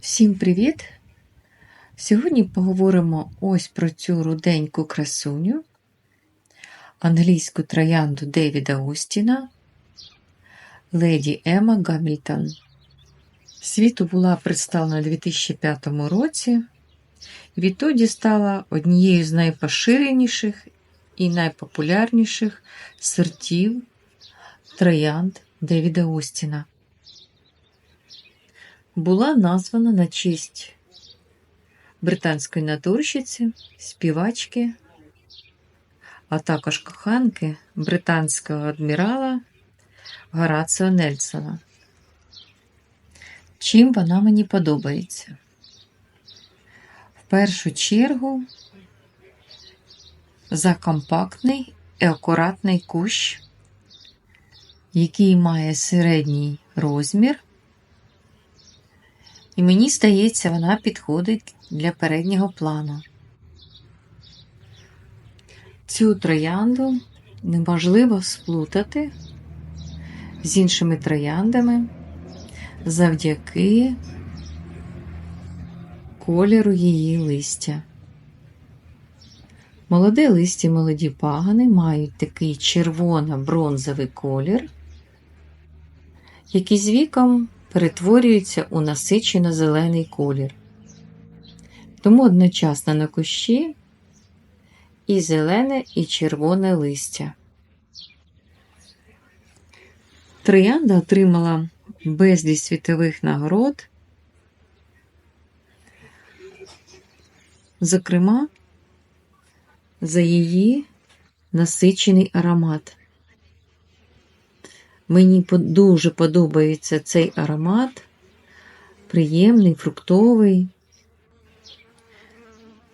Всім привіт! Сьогодні поговоримо ось про цю руденьку красуню, англійську троянду Девіда Остіна, леді Ема Гамільтон. Світу була представлена у 2005 році, відтоді стала однією з найпоширеніших і найпопулярніших сортів троянд Девіда Остіна була названа на честь британської натурщиці, співачки, а також коханки британського адмірала Гораціо Нельсона. Чим вона мені подобається? В першу чергу за компактний і акуратний кущ, який має середній розмір. І мені здається, вона підходить для переднього плану. Цю троянду неможливо сплутати з іншими трояндами завдяки кольору її листя. Молоде листя, молоді пагани мають такий червоно-бронзовий колір, який з віком перетворюється у насичено зелений колір. Тому одночасно на кущі і зелене, і червоне листя. Троянда отримала безліч світових нагород, зокрема, за її насичений аромат. Мені дуже подобається цей аромат, приємний, фруктовий.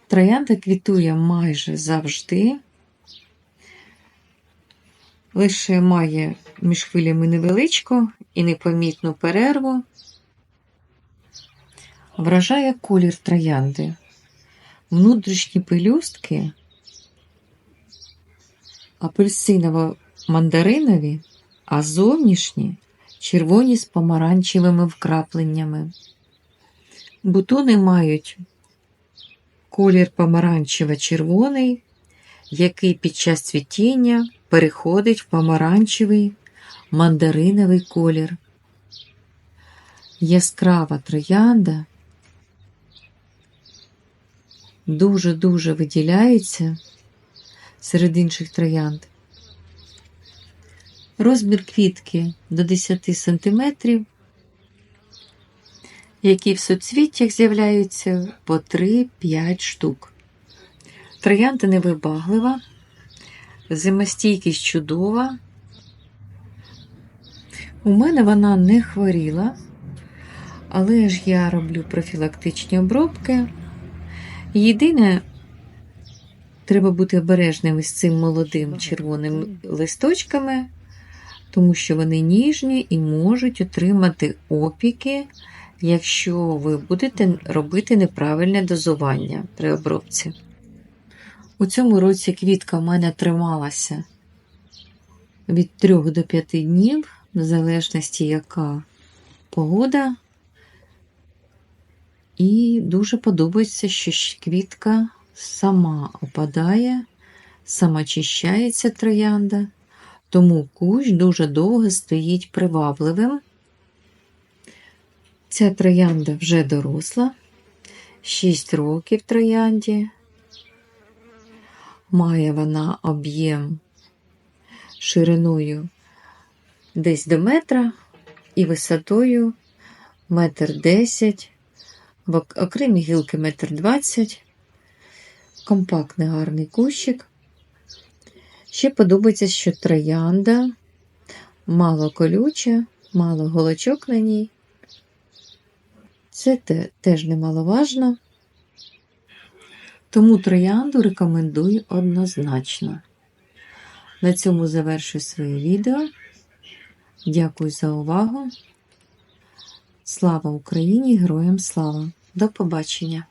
Троянда квітує майже завжди, лише має між хвилями невеличку і непомітну перерву. Вражає колір троянди. Внутрішні пелюстки апельсиново-мандаринові а зовнішні червоні з помаранчевими вкрапленнями. Бутони мають колір помаранчево-червоний, який під час цвітіння переходить в помаранчевий мандариновий колір. Яскрава троянда дуже-дуже виділяється серед інших троянд. Розмір квітки до 10 см, які в соцвіттях з'являються по 3-5 штук. Троянда невибаглива, зимостійкість чудова. У мене вона не хворіла, але ж я роблю профілактичні обробки. Єдине, треба бути обережним із цим молодим червоним листочками тому що вони ніжні і можуть отримати опіки, якщо ви будете робити неправильне дозування при обробці. У цьому році квітка в мене трималася від 3 до 5 днів, в залежності, яка погода. І дуже подобається, що квітка сама опадає, самочищається троянда тому кущ дуже довго стоїть привабливим. Ця троянда вже доросла, 6 років троянді. Має вона об'єм шириною десь до метра і висотою метр десять, окремі гілки метр двадцять, компактний гарний кущик. Ще подобається, що троянда мало колюча, мало голочок на ній. Це теж немаловажно. Тому троянду рекомендую однозначно. На цьому завершую своє відео. Дякую за увагу. Слава Україні! Героям слава! До побачення!